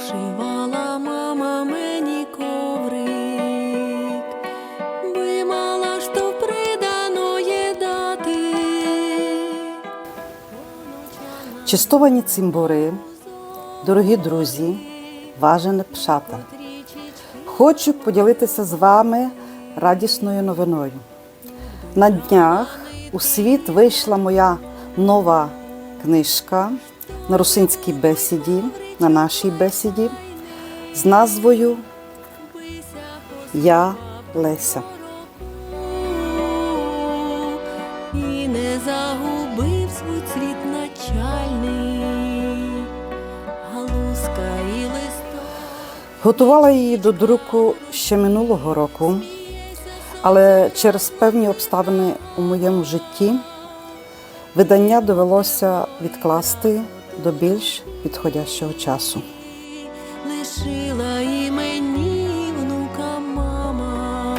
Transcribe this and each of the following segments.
Ушивала мама мені коврик, би мала що приданоє дати. Чистовані цимбори, дорогі друзі, важене пшата. Хочу поділитися з вами радісною новиною. На днях у світ вийшла моя нова книжка на русинській бесіді, на нашій бесіді з назвою Я Леся. І не загубив свій цвіт начальний, галузка і листок. Готувала її до друку ще минулого року, але через певні обставини у моєму житті видання довелося відкласти до більш підходящого часу. Лишила і мені внука мама.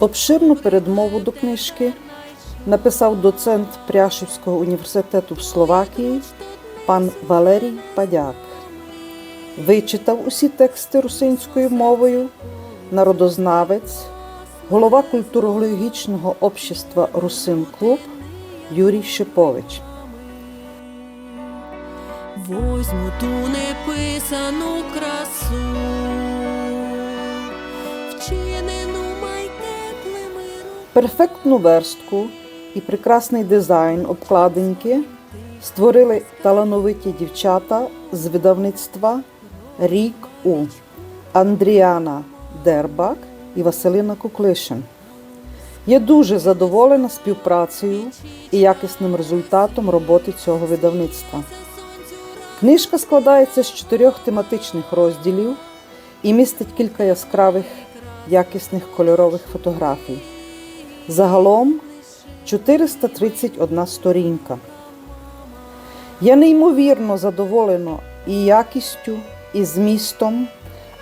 Обширну передмову до книжки написав доцент Пряшівського університету в Словакії пан Валерій Падяк. Вичитав усі тексти русинською мовою, народознавець, голова культурологічного общества Русин Клуб Юрій Шипович. Возьму ту неписану красу, вчинену майтеплими. Перфектну верстку і прекрасний дизайн обкладинки створили талановиті дівчата з видавництва Рік У Андріана Дербак і Василина Куклишин. Я дуже задоволена співпрацею і якісним результатом роботи цього видавництва. Книжка складається з чотирьох тематичних розділів і містить кілька яскравих, якісних кольорових фотографій. Загалом 431 сторінка. Я неймовірно задоволена і якістю, і змістом,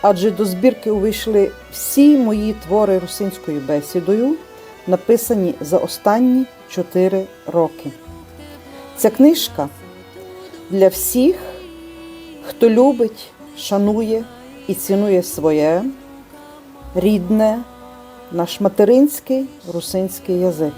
адже до збірки увійшли всі мої твори русинською бесідою, написані за останні 4 роки. Ця книжка для всіх, хто любить, шанує і цінує своє рідне, наш материнський русинський язик.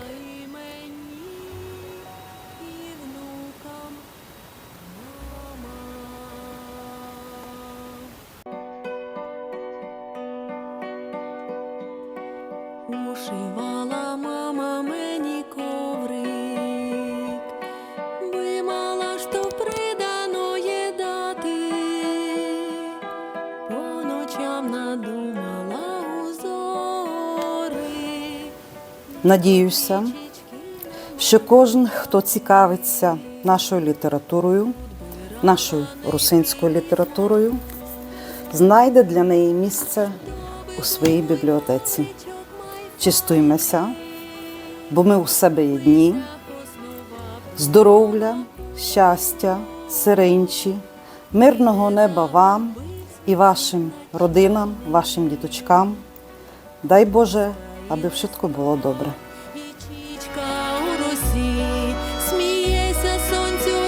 Ушивала Надіюся, що кожен, хто цікавиться нашою літературою, нашою русинською літературою, знайде для неї місце у своїй бібліотеці. Чистуймося, бо ми у себе єдні, здоров'я, щастя, сиринчі, мирного неба вам і вашим родинам, вашим діточкам. Дай Боже, аби вшитко було добре. І чічка у росі, сміється сонцю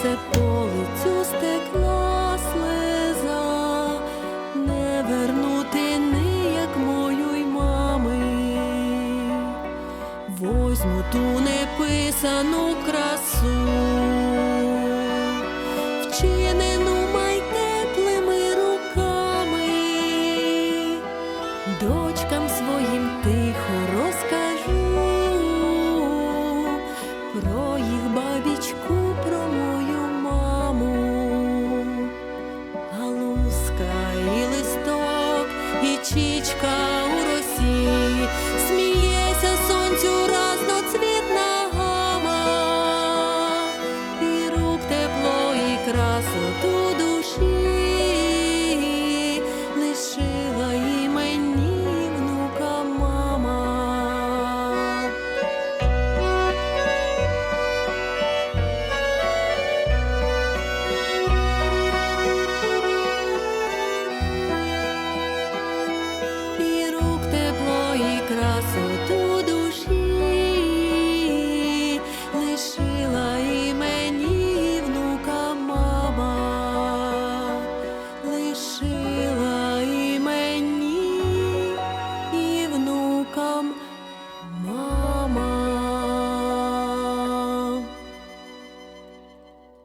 стисло полицю по лицю стекла слеза, не вернути ніяк мою й мами, возьму ту неписану красу, вчинену і чічка у росі,